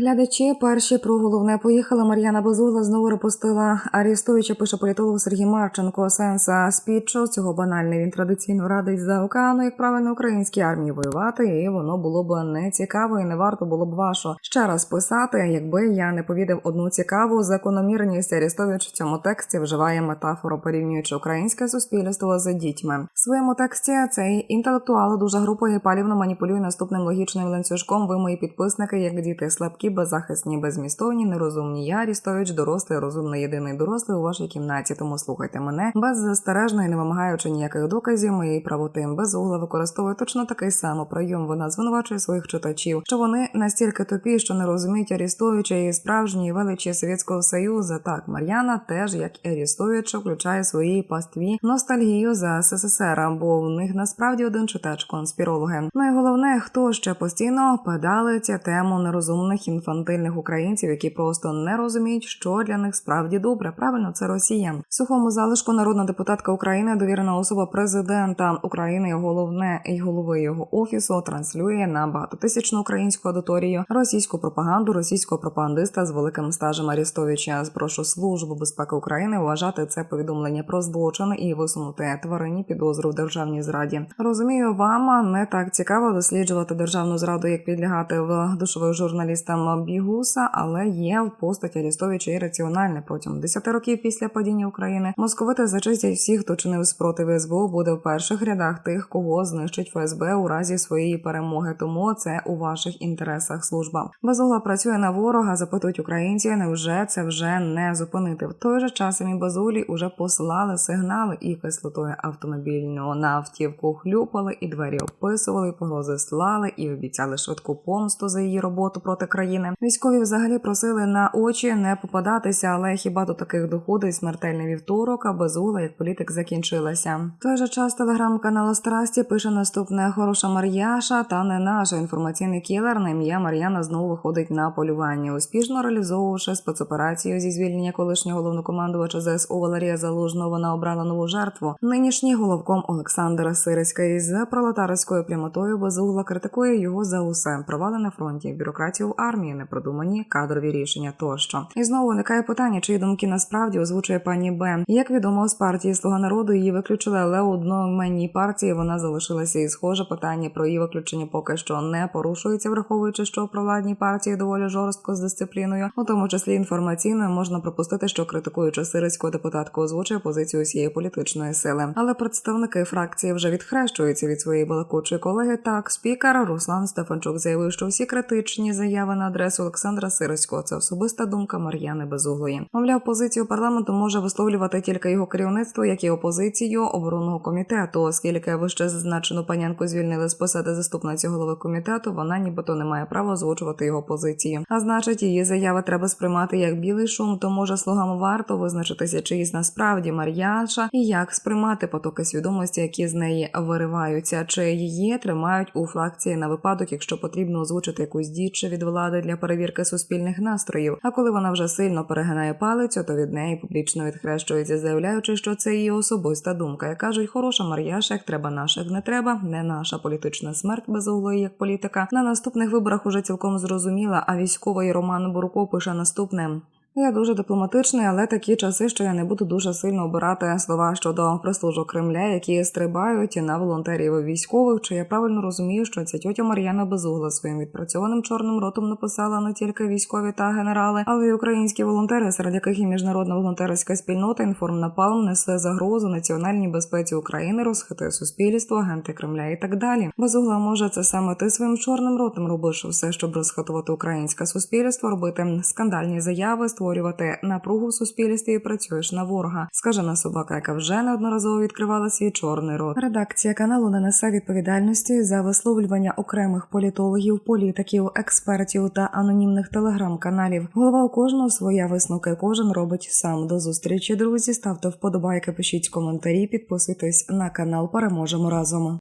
Глядачі перші про головне поїхала. Мар'яна Базула знову репостила Арістовича. Пише політолог Сергій Марченко. Сенса спічу цього банальний. Він традиційно радить за океану, як правильно українській армії воювати, і воно було б не цікаво, і не варто було б вашо ще раз писати, якби я не повідав одну цікаву закономірність. Арістович в цьому тексті вживає метафору, порівнюючи українське суспільство з дітьми. В своєму тексті цей інтелектуал дуже групою палівно маніпулює наступним логічним ланцюжком. Ви мої підписники, як діти слабкі, беззахисні, безмістовні, нерозумні. Я Арістович, дорослий, розумний, єдиний дорослий у вашій кімнаті. Тому слухайте мене беззастережно і не вимагаючи ніяких доказів моєї правоти. Без угла використовує точно такий самий прийом. Вона звинувачує своїх читачів, що вони настільки тупі, що не розуміють Арістовича і справжньої величі Совєтського Союзу. Так, Мар'яна теж, як і Арістович, включає в своїй пастві ностальгію за СССР, бо в них насправді один читач конспірологи. Ну і головне, хто ще постійно педалиться тему нерозумних інфантильних українців, які просто не розуміють, що для них справді добре. Правильно, це Росія. Сухому залишку народна депутатка України, довірена особа президента України, головне і голови його офісу транслює на багатотисячну українську аудиторію російську пропаганду російського пропагандиста з великим стажем Арістовича. Прошу службу безпеки України вважати це повідомлення про злочин і висунути тварині підозру в державній зраді. Розумію, вам не так цікаво досліджувати державну зраду, як підлягати в душових журналістам Бігуса, але є в постаті Арістовича і раціональне протягом 10 років після падіння України. Московити зачистять всіх, хто чинив спротив СБУ, буде в перших рядах тих, кого знищить ФСБ у разі своєї перемоги. Тому це у ваших інтересах служба. Безугла працює на ворога, запитують українці. Невже це вже не зупинити? В той же час самі безулі уже послали сигнали і кислотою автомобільного на автівку хлюпали, і двері описували, погрози слали, і обіцяли швидку помсту за її роботу проти країни. Військові взагалі просили на очі не попадатися, але хіба до таких доходить смертельний вівторок, а безула як політик закінчилася. В той же час телеграм-канал Страсті пише наступне хороша Мар'яша, та не наша інформаційний кілер на ім'я Мар'яна знову виходить на полювання, успішно реалізовувавши спецоперацію зі звільнення колишнього головнокомандувача ЗСУ Валерія Залужного. Вона обрала нову жертву. Нинішній головком Олександра Сирицький з пролетарською прямотою безугла критикує його за усе провали на фронті, бюрократію в армії, непродумані кадрові рішення тощо. І знову виникає питання, чиї думки насправді озвучує пані Б. Як відомо з партії Слуга народу її виключили, але у одноіменній партії вона залишилася і схоже питання про її виключення поки що не порушується, враховуючи, що в провладній партії доволі жорстко з дисципліною, у тому числі інформаційною можна припустити, що критикуючи сирицьку депутатку озвучує позицію усієї політичної сили. Але представники фракції вже відхрещуються від своєї балакучої колеги. Так, спікер Руслан Стефанчук заявив, що всі критичні заяви на адресу Олександра Сирицького це особиста думка Мар'яни Безуглої. Мовляв, позицію парламенту може висловлювати тільки його керівництво, як і опозицію оборонного комітету, оскільки вище зазначену панянку звільнили з посади заступниці голови комітету. Вона нібито не має права озвучувати його позицію. А значить, її заяви треба сприймати як білий шум. То може слугам варто визначитися, чиїсь насправді Мар'яша і як сприймати потоки свідомості, які з неї вириваються, чи її тримають у фракції на випадок, якщо потрібно озвучити якусь діче від влади для перевірки суспільних настроїв. А коли вона вже сильно перегинає палицю, то від неї публічно відхрещується, заявляючи, що це її особиста думка. Як кажуть, хороша Мар'яша, як треба наших не треба, не наша політична смерть без углої як політика. На наступних виборах уже цілком зрозуміла. А військовий Роман Бурко пише наступне. Я дуже дипломатичний, але такі часи, що я не буду дуже сильно обирати слова щодо прислужок Кремля, які стрибають на волонтерів військових. Чи я правильно розумію, що ця тьотя Мар'яна Безугла своїм відпрацьованим чорним ротом написала не тільки військові та генерали, але й українські волонтери, серед яких і міжнародна волонтерська спільнота інформнапалм несе загрозу національній безпеці України, розхитує суспільство, агенти Кремля і так далі. Безугла може це саме ти своїм чорним ротом робиш все, щоб розхитувати українське суспільство, робити скандальні заяви, створювати напругу в суспільстві і працюєш на ворога. Скажена собака, яка вже неодноразово відкривала свій чорний рот. Редакція каналу не несе відповідальності за висловлювання окремих політологів, політиків, експертів та анонімних телеграм-каналів. Голова у кожного своя висновка, кожен робить сам. До зустрічі, друзі. Ставте вподобайки, пишіть коментарі, підписуйтесь на канал. Переможемо разом.